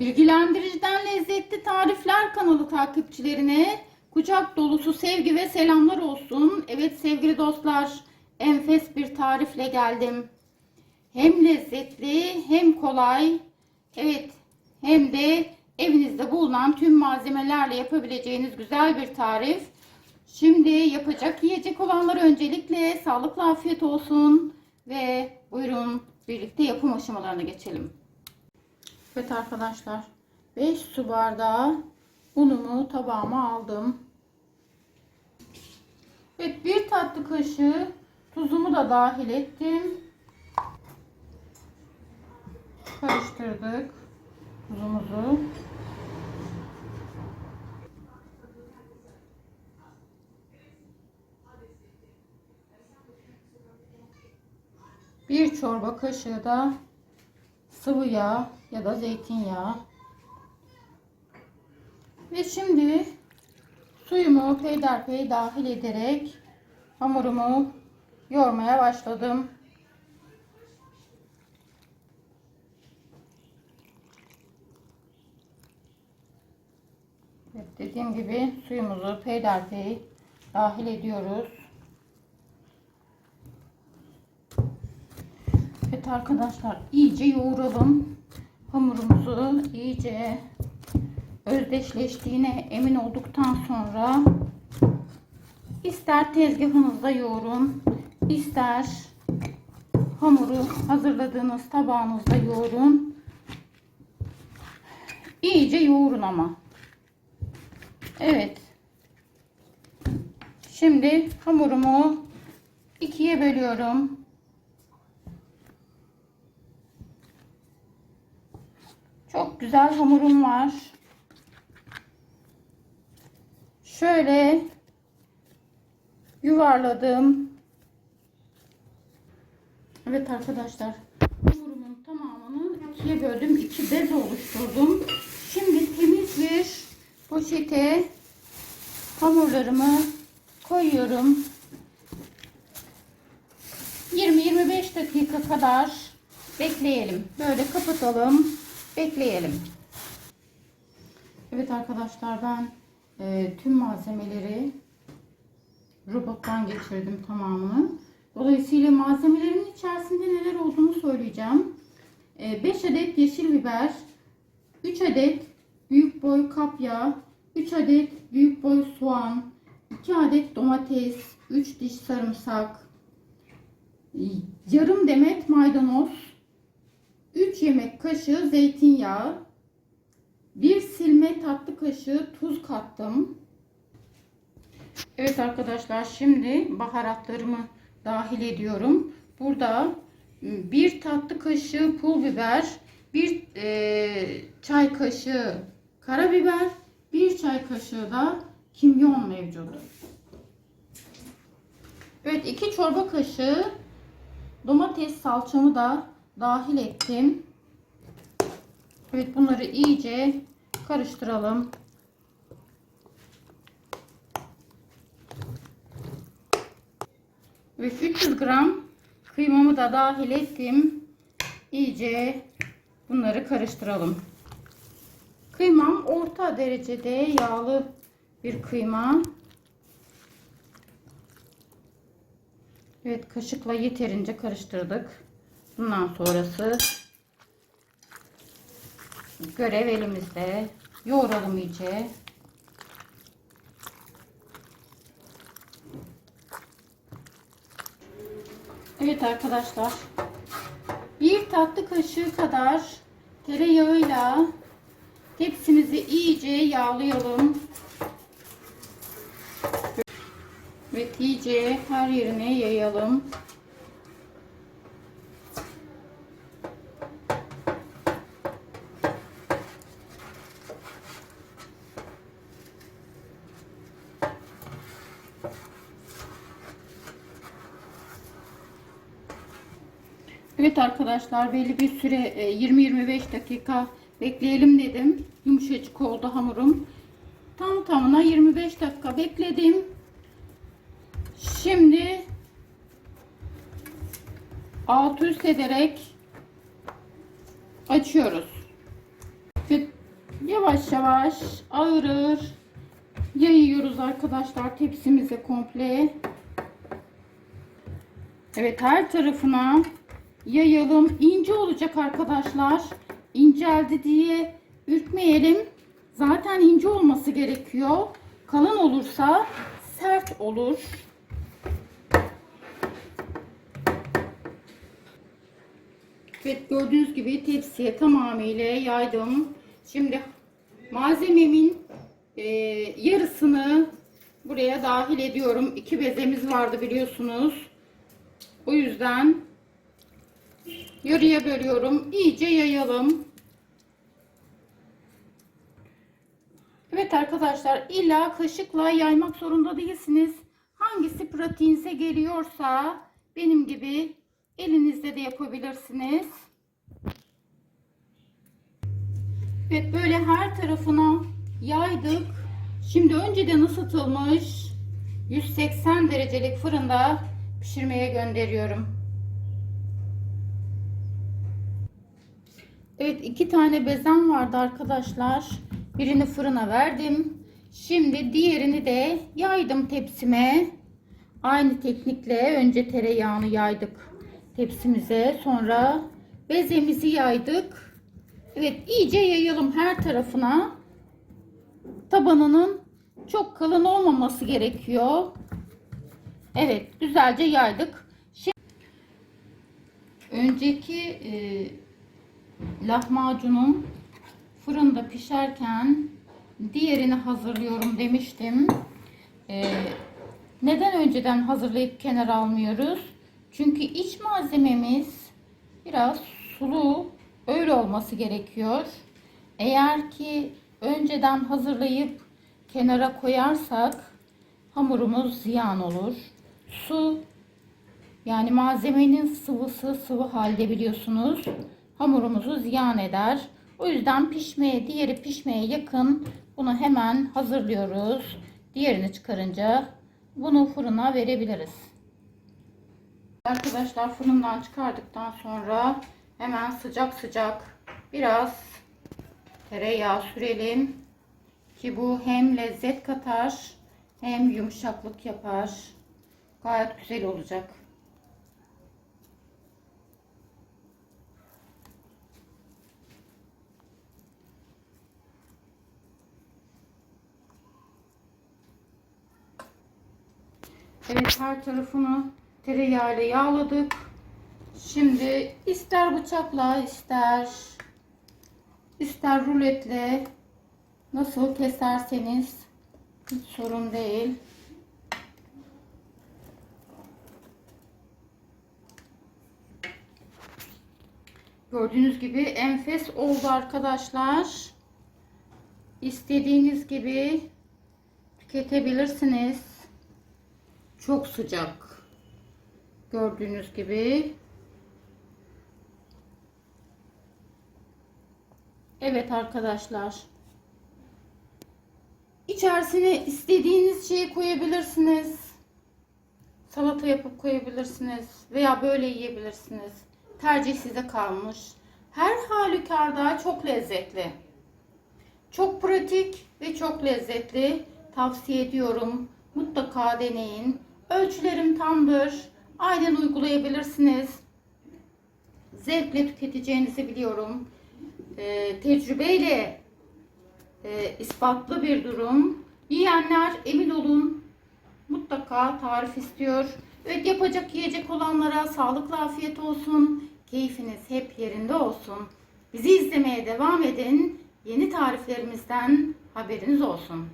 Bilgilendiriciden lezzetli tarifler kanalı takipçilerine kucak dolusu sevgi ve selamlar olsun. Evet sevgili dostlar, enfes bir tarifle geldim. Hem lezzetli hem kolay. Evet, hem de evinizde bulunan tüm malzemelerle yapabileceğiniz güzel bir tarif. Şimdi yapacak yiyecek olanlar öncelikle sağlıklı afiyet olsun ve buyurun birlikte yapım aşamalarına geçelim. Evet arkadaşlar 5 su bardağı unumu tabağıma aldım. Evet bir tatlı kaşığı tuzumu da dahil ettim. Karıştırdık tuzumuzu. Bir çorba kaşığı da sıvı yağ ya da zeytinyağı. Ve şimdi suyumu peyderpey dahil ederek hamurumu yoğurmaya başladım. Evet, dediğim gibi suyumuzu peyderpey dahil ediyoruz. Evet arkadaşlar iyice yoğuralım. Hamurumuzu iyice özdeşleştiğine emin olduktan sonra ister tezgahınızda yoğurun, ister hamuru hazırladığınız tabağınızda yoğurun. İyice yoğurun ama. Evet. Şimdi hamurumu ikiye bölüyorum. Çok güzel hamurum var. Şöyle yuvarladım. Evet arkadaşlar. Hamurumun tamamını ikiye böldüm. İki bez oluşturdum. Şimdi temiz bir poşete hamurlarımı koyuyorum. 20-25 dakika kadar bekleyelim. Böyle kapatalım. Bekleyelim. Evet arkadaşlar ben e, tüm malzemeleri robottan geçirdim tamamını. Dolayısıyla malzemelerin içerisinde neler olduğunu söyleyeceğim. E, 5 adet yeşil biber, 3 adet büyük boy kapya, 3 adet büyük boy soğan, 2 adet domates, 3 diş sarımsak, yarım demet maydanoz, 3 yemek kaşığı zeytinyağı, 1 silme tatlı kaşığı tuz kattım. Evet arkadaşlar şimdi baharatlarımı dahil ediyorum. Burada bir tatlı kaşığı pul biber, bir e, çay kaşığı karabiber, bir çay kaşığı da kimyon mevcut. Evet iki çorba kaşığı domates salçamı da dahil ettim. Evet bunları iyice karıştıralım. Ve 300 gram kıymamı da dahil ettim. İyice bunları karıştıralım. Kıymam orta derecede yağlı bir kıyma. Evet kaşıkla yeterince karıştırdık. Bundan sonrası görev elimizde. Yoğuralım iyice. Evet arkadaşlar. Bir tatlı kaşığı kadar tereyağıyla tepsimizi iyice yağlayalım. Ve iyice her yerine yayalım. Evet arkadaşlar belli bir süre 20-25 dakika bekleyelim dedim. Yumuşacık oldu hamurum. Tam tamına 25 dakika bekledim. Şimdi alt üst ederek açıyoruz. Ve yavaş yavaş ağır ağır yayıyoruz arkadaşlar tepsimize komple. Evet her tarafına yayalım. İnce olacak arkadaşlar. İnceldi diye ürkmeyelim. Zaten ince olması gerekiyor. Kalın olursa sert olur. Evet gördüğünüz gibi tepsiye tamamıyla yaydım. Şimdi malzememin e, yarısını buraya dahil ediyorum. İki bezemiz vardı biliyorsunuz. O yüzden yarıya bölüyorum. İyice yayalım. Evet arkadaşlar illa kaşıkla yaymak zorunda değilsiniz. Hangisi pratiğinize geliyorsa benim gibi elinizde de yapabilirsiniz. Evet böyle her tarafına yaydık. Şimdi önceden ısıtılmış 180 derecelik fırında pişirmeye gönderiyorum. Evet iki tane bezem vardı arkadaşlar. Birini fırına verdim. Şimdi diğerini de yaydım tepsime. Aynı teknikle önce tereyağını yaydık tepsimize. Sonra bezemizi yaydık. Evet iyice yayalım her tarafına. Tabanının çok kalın olmaması gerekiyor. Evet güzelce yaydık. Şimdi önceki e, lahmacunum fırında pişerken diğerini hazırlıyorum demiştim. Ee, neden önceden hazırlayıp kenara almıyoruz? Çünkü iç malzememiz biraz sulu öyle olması gerekiyor. Eğer ki önceden hazırlayıp kenara koyarsak hamurumuz ziyan olur. Su yani malzemenin sıvısı sıvı halde biliyorsunuz. Hamurumuzu ziyan eder. O yüzden pişmeye, diğeri pişmeye yakın bunu hemen hazırlıyoruz. Diğerini çıkarınca bunu fırına verebiliriz. Arkadaşlar fırından çıkardıktan sonra hemen sıcak sıcak biraz tereyağı sürelim ki bu hem lezzet katar hem yumuşaklık yapar. Gayet güzel olacak. Evet her tarafını tereyağıyla yağladık. Şimdi ister bıçakla ister ister ruletle nasıl keserseniz hiç sorun değil. Gördüğünüz gibi enfes oldu arkadaşlar. İstediğiniz gibi tüketebilirsiniz. Çok sıcak. Gördüğünüz gibi. Evet arkadaşlar. İçerisine istediğiniz şeyi koyabilirsiniz. Salata yapıp koyabilirsiniz. Veya böyle yiyebilirsiniz. Tercih size kalmış. Her halükarda çok lezzetli. Çok pratik ve çok lezzetli. Tavsiye ediyorum. Mutlaka deneyin. Ölçülerim tamdır. Aynen uygulayabilirsiniz. Zevkle tüketeceğinizi biliyorum. Ee, tecrübeyle e, ispatlı bir durum. Yiyenler emin olun mutlaka tarif istiyor. Evet yapacak yiyecek olanlara sağlıklı afiyet olsun. Keyfiniz hep yerinde olsun. Bizi izlemeye devam edin. Yeni tariflerimizden haberiniz olsun.